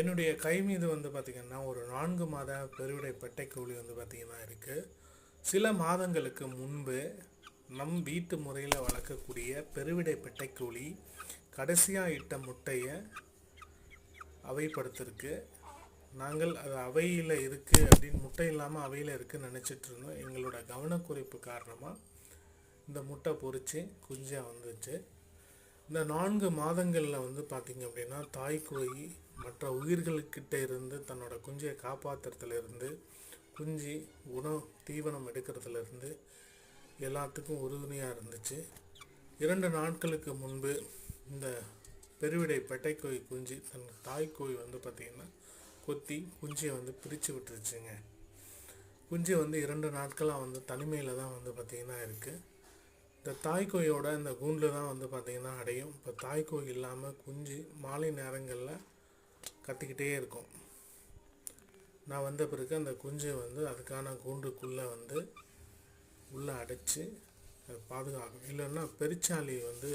என்னுடைய கை மீது வந்து பார்த்திங்கன்னா ஒரு நான்கு மாத பெருவிடை பெட்டைக்கோழி வந்து பார்த்திங்கன்னா இருக்குது சில மாதங்களுக்கு முன்பு நம் வீட்டு முறையில் வளர்க்கக்கூடிய பெருவிடை பெட்டைக்கோழி கடைசியாக இட்ட முட்டையை அவைப்படுத்திருக்கு. நாங்கள் அது அவையில் இருக்குது அப்படின்னு முட்டை இல்லாமல் அவையில் இருக்குன்னு நினச்சிட்டு இருந்தோம். எங்களோட கவனக்குறைப்பு காரணமாக இந்த முட்டை பொறிச்சு குஞ்சாக வந்துச்சு. இந்த நான்கு மாதங்களில் வந்து பார்த்திங்க அப்படின்னா தாய்க்கோழி மற்ற உயிர்களுக்கிட்ட இருந்து தன்னோட குஞ்சை காப்பாற்றுறதுலேருந்து குஞ்சு உணவு தீவனம் எடுக்கிறதுலேருந்து எல்லாத்துக்கும் உறுதுணையாக இருந்துச்சு. இரண்டு நாட்களுக்கு முன்பு இந்த பெருவிடை பெட்டைக்கோழி குஞ்சு தன் தாய்க்கோழி வந்து பார்த்திங்கன்னா கொத்தி குஞ்சியை வந்து பிரித்து விட்டுருச்சுங்க. குஞ்சு வந்து இரண்டு நாட்களாக வந்து தனிமையில் தான் வந்து பார்த்திங்கன்னா இருக்குது இந்த தாய்க்கோயோட இந்த கூண்டில் தான் வந்து பார்த்திங்கன்னா அடையும். இப்போ தாய்க்கோய் இல்லாமல் குஞ்சு மாலை நேரங்களில் கத்திக்கிட்டே இருக்கும். நான் வந்த பிறகு அந்த குஞ்சை வந்து அதுக்கான கூண்டுக்குள்ளே வந்து உள்ளே அடைச்சி அதை பாதுகாக்கும் இல்லைன்னா பெருச்சாளி வந்து